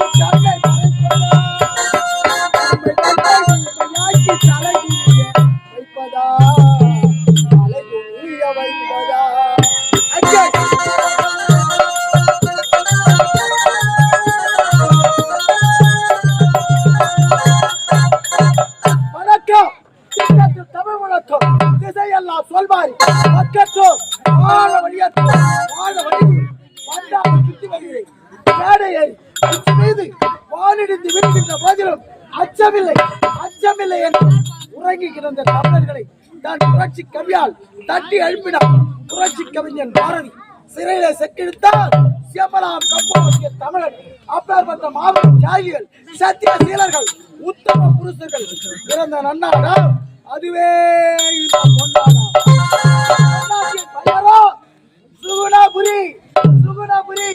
Chao. மேடையை வானிடிந்து விடுகின்ற போதிலும் அச்சமில்லை. அச்சமில்லை என்று உறங்கி கிடந்த தமிழர்களை தான் புரட்சி கவியால் தட்டி எழுப்பினார் புரட்சி கவிஞன் பாரதி. சிறையில செக்கெடுத்தால் சிவமலாம் கம்போகிய தமிழர் அப்பேற்பட்ட மாபெரும் தியாகிகள் சத்திய சீலர்கள் உத்தம புருஷர்கள் பிறந்த நன்னாடா அதுவே கொண்டாடா பொன்னாடா. பொன்னாட்டிய சுகுணபுரி சுகுணபுரி.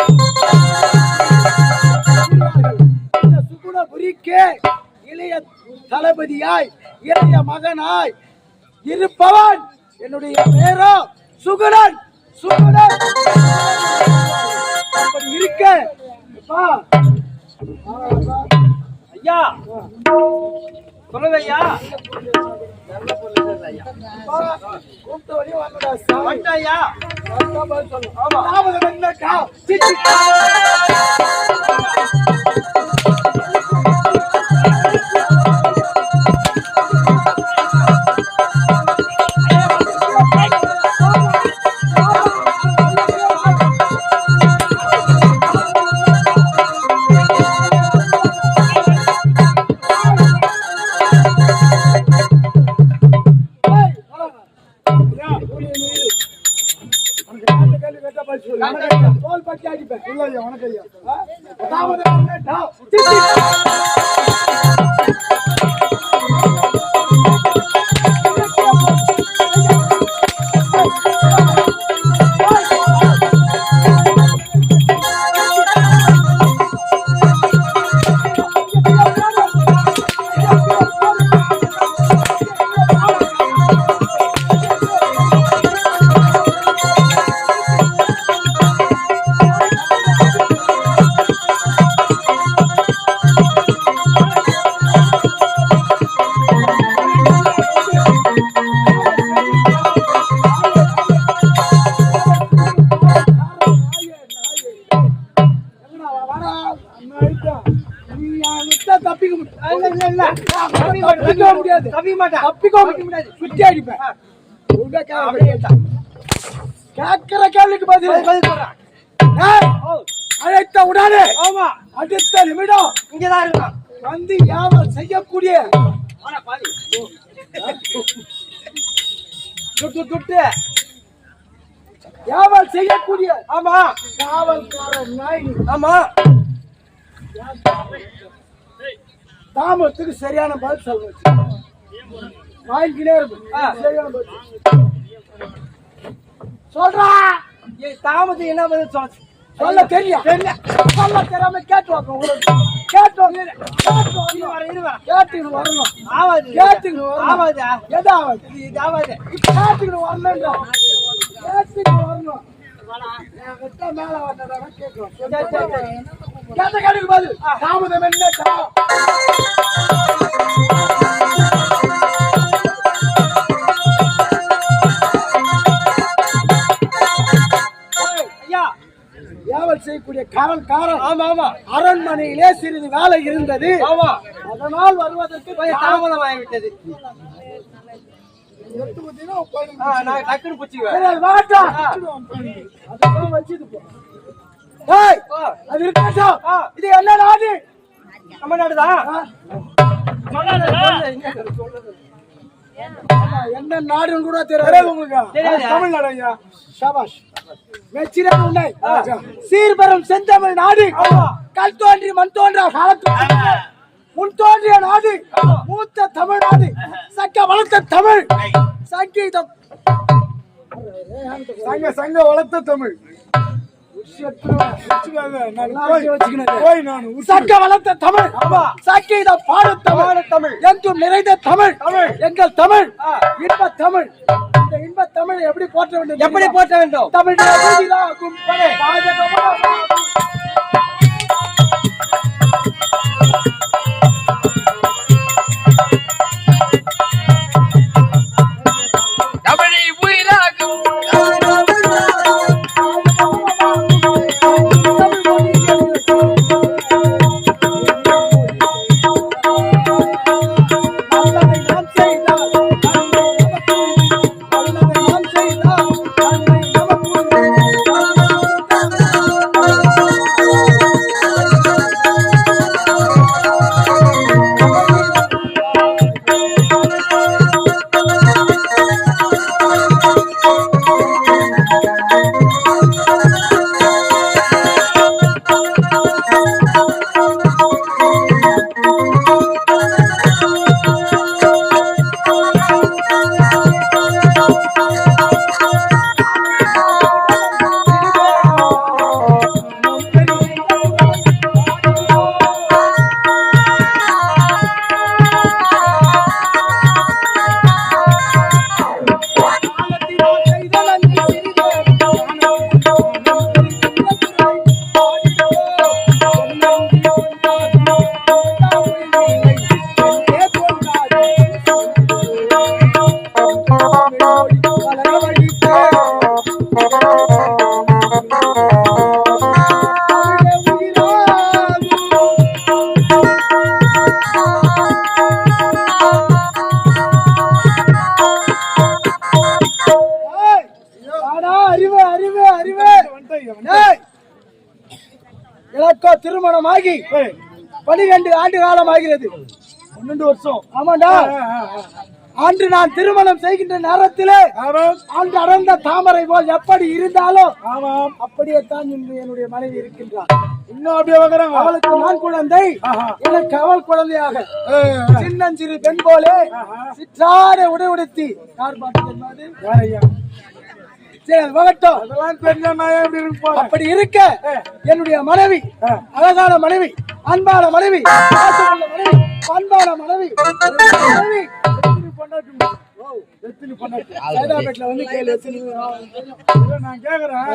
தளபதியாய் இளைய மகனாய் இருப்பவன் என்னுடைய பேரோ சுகுணன் சுகுணன். இருக்க ஐயா சொல்லுங்க ஐயா அப்பா, கூப்பிட்ட ஐயா. அதான் தாமதம் தப்பிக்க முடியாது. சுத்தி அடிப்பேன். கேட்கிற கேள்விக்கு பதில் பதில் சொல்றேன் அழைத்த உடனே ஆமா அடுத்த நிமிடம் இங்கதான் இருக்கான் வந்து யாவர் செய்யக்கூடிய துட்டு துட்டு யாவர் செய்யக்கூடிய ஆமா காவல்காரன் நாய். ஆமா தாமத்துக்கு சரியான பதில் சொல்ல இருக்கும். சரியான போச்சு. சொல்றா. ஏய், தாமதம் என்ன பதில் சொல்ல சொல்ல தெரியும் தெரியல சொல்ல தெரியாம கேட்டு வாங்க உங்களுக்கு கேட்டு. கேட்டுக்கிட்டு வரணும். ஆவாது. கேட்டுக்கிட்டு வரணும். ஆவாதா? எது ஆகாது இது ஆவாது. கேட்டுக்கிட்டு வரணும்ன்றா கேட்டுக்கிட்டு வரணும். மேல வந்ததா கேட்கிறோம். கேட்ட கேட்டுக்கு பதில். தாமதம் என்ன? செய்யக்கூடிய காவல்காரன் ஆமா ஆமா அரண்மனையிலே சிறிது வேலை இருந்தது. ஆமா. அதனால் வருவதற்கு கொஞ்சம் தாமதம் ஆகிவிட்டது டக்குன்னு பிடிச்சிக்குவேன். சரி, அது வாட்டும். அதுதான் வச்சுட்டு போ. ஏய், ஆ, அது இருக்கட்டும். ஆ. இது என்ன நாடு? சொல்லு. ஆமா, என்ன நாடுன்னு கூட தெரியாது. உங்களுக்கு. தமிழ்நாடு ஐயா. சபாஷ் மெச்சிரன் உன்னை சீர்பெரும் செந்தமிழ் நாடு. கல் தோன்றி மண் தோன்றா காலத்து முன் தோன்றிய நாடு மூத்த தமிழ்நாடு சக்க வளர்த்த தமிழ். சங்கீதம். சங்க சங்க வளர்த்த தமிழ். சக்க வளர்த்த தமிழ். சங்கீதம் பாடும் தமிழ். தமிழ். என்றும் நிறைந்த தமிழ். தமிழ். எங்கள் தமிழ். இன்ப தமிழ். இந்த இன்ப தமிழை எப்படி போற்ற வேண்டும் எப்படி போற்ற வேண்டும்? தமிழை திருமணமாகி பனிரெண்டு ஆண்டு காலம் ஆகிறது பன்னெண்டு வருஷம். ஆமாண்டா. அன்று நான் திருமணம் செய்கின்ற நேரத்திலே அன்று அடர்ந்த தாமரை போல் எப்படி இருந்தாலும் ஆமாம். அப்படியே தான் இன்று என்னுடைய மனைவி இருக்கின்றார். இன்னும் அப்படியே வாங்குறாங்க. அவளுக்கு நான் குழந்தை. எனக்கு அவள் குழந்தையாக. சின்னஞ்சிறு பெண் போலே சிற்றாட உடை உடுத்தி. யார் ஐயா? சரி அது வகட்டும் அதெல்லாம் தெரிஞ்ச நான் எப்படி இருப்பேன் அப்படி இருக்க என்னுடைய மனைவி அழகான மனைவி அன்பான மனைவி மனைவி பண்பான மனைவி மனைவி. நான் கேக்குறேன்.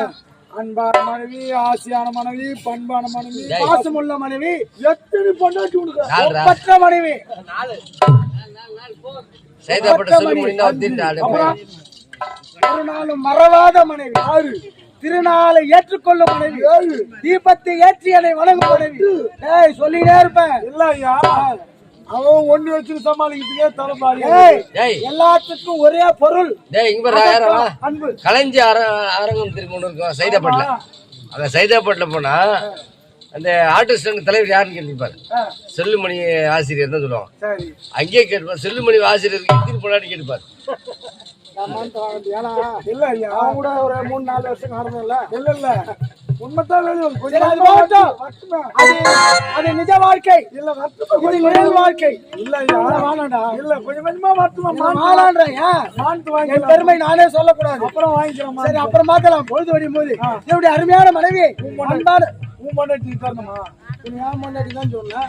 அன்பான மனைவி ஆசையான மனைவி பண்பான மனைவி பாசமுள்ள மனைவி எத்தனை பொண்டாட்டி உனக்கு. ஒப்பற்ற மனைவி. ஒரு நாளும் மறவாத மனைவி. ஆறு. திருநாளை ஏற்றுக்கொள்ளும் மனைவி. ஏழு. தீபத்தை ஏற்றி என்னை வணங்கும் மனைவி. ஏய் சொல்லிட்டே இருப்பேன். இல்ல ஐயா அவன் ஒண்ணு வச்சு சமாளிக்கிறதுக்கே டேய் எல்லாத்துக்கும் ஒரே பொருள். அன்பு. கலைஞ்சி அர அரங்கம் திரும்பி ஒன்று இருக்கும் சைதாப்பட்டில் அந்த சைதாப்பட்டில் போனா அந்த ஆர்டிஸ்ட் தலைவர் யாருன்னு கேட்டுப்பாரு செல்லுமணி ஆசிரியர் தான் சொல்லுவாங்க சரி. அங்கேயே கேட்டுப்பார் செல்லுமணி ஆசிரியருக்கு இத்தனை பொண்ணாடி கேட்டுப்பார் ஏன்னா இல்ல அவன் கூட ஒரு மூணு நாலு வருஷம் காரணம்ல இல்ல இல்ல கொஞ்சம் அது நிஜ வாழ்க்கை இல்ல நிழல் வாழ்க்கை இல்ல வாழடா இல்ல கொஞ்சம் கொஞ்சமா என் வாங்கிக்கலாம் பெருமை நானே சொல்லக்கூடாது அப்புறம் வாங்கிக்கிறோம். சரி அப்புறம் பார்க்கலாம். பொழுது வடியும் போது. என்னுடைய அருமையான மனைவி உன் பண்ணி தரணுமா நீ ஏன் பொண்டாட்டி தான் சொன்னேன்?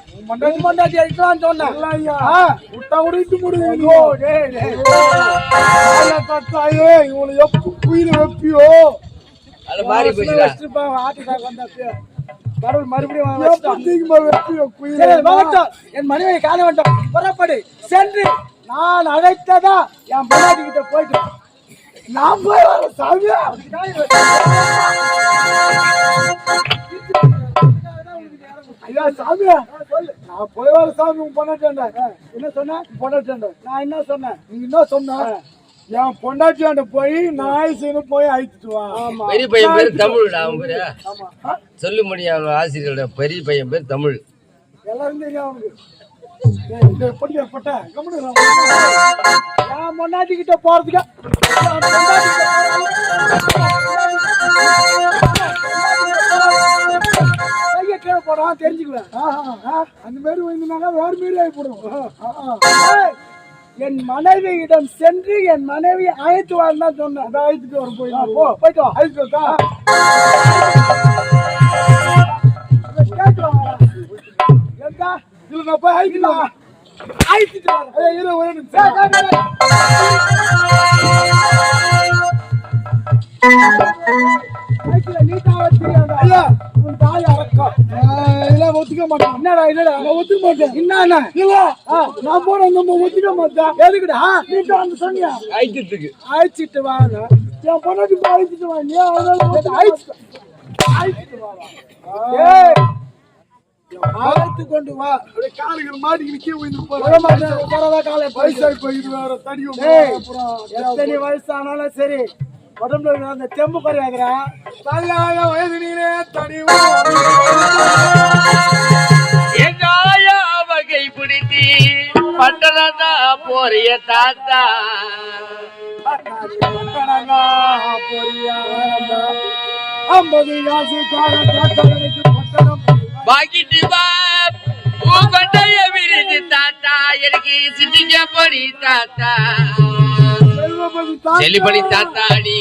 உன் பொண்டாட்டி அடிக்கலாம்னு சொன்னேன். இல்ல ஐயா. ஆ. விட்டா கூட இட்டு முடியும் ஐயோ, டேய், டேய். தாயே இவனை எப்ப குயில வைப்பியோ. கடவுள் மறுபடியும். என் மனைவியை காண வேண்டும். புறப்படு. சென்று. நான் அழைத்ததா? என் பொண்டாட்டி கிட்ட போயிட்டு. நான் போய் வர சாமியா சாமியா நான் போய் வர சாமி உன் பொண்டாட்டியாண்டா என்ன சொன்ன? பொண்டாட்டியாண்டா நான் என்ன சொன்னேன்? நீ என்ன சொன்ன? என் பொண்டாட்டியாண்ட போய் நான் ஆயுசுன்னு போய் அழைச்சிட்டு வா. பெரிய பையன் பேர் தமிழ்டா அவன் பேரு? ஆமா. சொல்லுமணி அவன் ஆசிரியரோட பெரிய பையன் பேர் தமிழ். எல்லாரும் தெரியும் அவனுக்கு. டேய், இந்த என் போடுறான் தெரிஞ்சுக்குவேன் ஆஹா, ஆ, அந்த மாதிரி வந்தாங்க வேற என் மனைவியிடம் சென்று என் மனைவி அழைத்து வாழ்ந்தா தான் சொன்னேன். அதான் அழைச்சிட்டு வர போய் போ போயிட்டு அழைத்து அழைச்சிட்டு வரட்டா? நான் போய் அழைக்கலாம் அழைச்சிட்டு வரேன். இரு, ஒரே நிமிஷம். உன் தாய் அடக்கம். ஒத்துக்க மாட்டேன். என்னடா என்னடா நான் ஒத்துக்க மாட்டேன். என்னண்ணா இல்ல நான் போன நம்ம ஒத்துக்க மாட்டேன் எதுக்குடா? நீட்டா வந்து சொன்னியா? ஐக்கியத்துக்கு அழைச்சிட்டு வாங்க என் பொண்ணாட்டி அழைச்சிட்டு வா நீ அதனால அழைச்சிட்டு அழைச்சிட்டு வாடா. ஏய், அழைத்து கொண்டு வா. போறேன். விட மாட்டேன், உட்காராத காலை வயசாகி போயிட்டு வேற தடியும் எத்தனை வயசானாலும் சரி உடம்புல அந்த தெம்பு குறையாதுடா. தள்ளாத வயதினிலே போறிய தாத்தா. பாக்கிட்டு வா. உன் கொண்டைய விரிஞ்சு தாத்தா. எனக்கு சிட்டிக்க பொடி தாத்தா. செல்லிப்படி தாத்தா நீ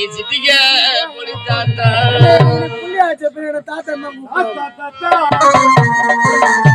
பொடி. தாத்தா, தாத்தா. தாத்தா.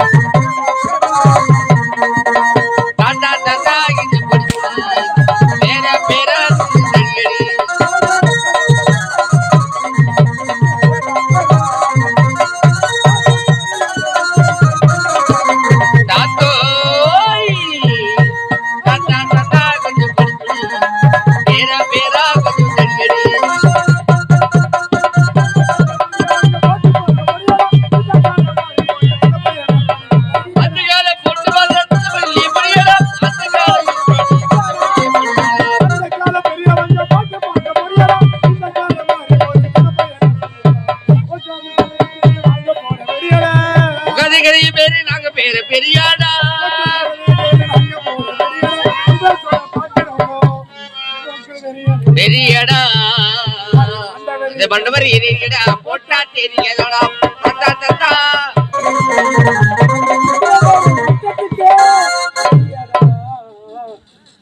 பண்டவர் எரியடா போட்டா தெரியதடா தாத்தா தாத்தா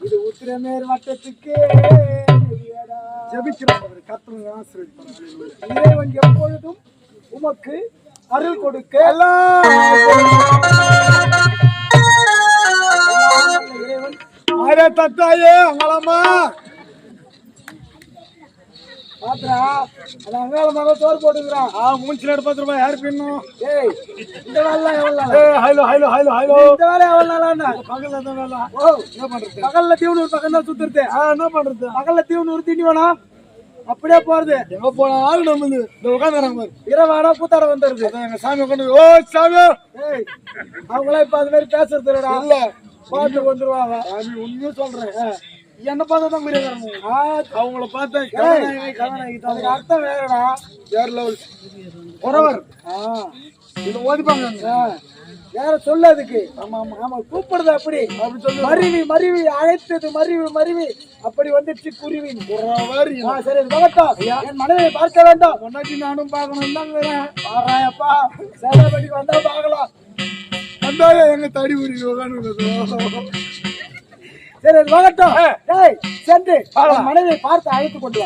இது உத்திரமேர் வட்டத்துக்கே. ஜெபிக்கிறோம். கர்த்தரை ஆசீர்வதிப்பார். இறைவன் எப்பொழுதும் உமக்கு அருள் கொடுக்க இறைவன். அரே தத்தாயே அங்களம்மா பாத்துறா. அது அங்கால சோறு போட்டுக்கிறான். ஆ மூஞ்சில எடுத்து பத்து ரூபாய் யார் பின்னும் ஏய் இந்த வேலை எவ்வளவு நாளா? ஏ ஹலோ ஹலோ ஹலோ ஹலோ. இந்த வேலை எவ்வளவு நாளாண்ணா? பகல்ல தான் வேலை. ஓ என்ன பண்றது பகல்ல தீவனூர் பக்கம் தான் சுத்துறது. ஆ என்ன பண்றது? பகல்ல தீவனூர் திண்டி வேணாம் அப்படியே போறது. எங்க போனாலும் நம்ம இந்த உட்காந்துறாங்க பாரு. இரவானா கூத்தாட வந்துருது எங்க சாமி உட்காந்து ஓ சாமி! ஏய் அவங்களாம் இப்ப அது மாதிரி பேசுறது இல்லடா. இல்ல. பாட்டு வந்துருவாங்க சாமி சொல்றேன். என்ன பார்த்தா தான் புரிய அவங்கள பார்த்தா அதுக்கு அர்த்தம் வேறடா. வேற லெவல் உறவர். இது ஓதிப்பாங்க. ஆ. வேற சொல்ல அதுக்கு. ஆமா ஆமா ஆமா. அப்படி. அப்படி சொல்லு. மருவி மருவி அழைத்தது மருவி மருவி. அப்படி வந்துச்சு குருவி ஆ, சரி வணக்கம். என் மனைவியை பார்க்க வேண்டாம். பொண்டாட்டி நானும் பார்க்கணும் தான் பாராயப்பா. சேதாபதிக்கு வந்தா பார்க்கலாம். வந்தாலே எங்க தடி உரி உட்காந்து சரி வரட்டும் டேய் சென்று மனைவியை பார்த்து அழைத்து கொண்டு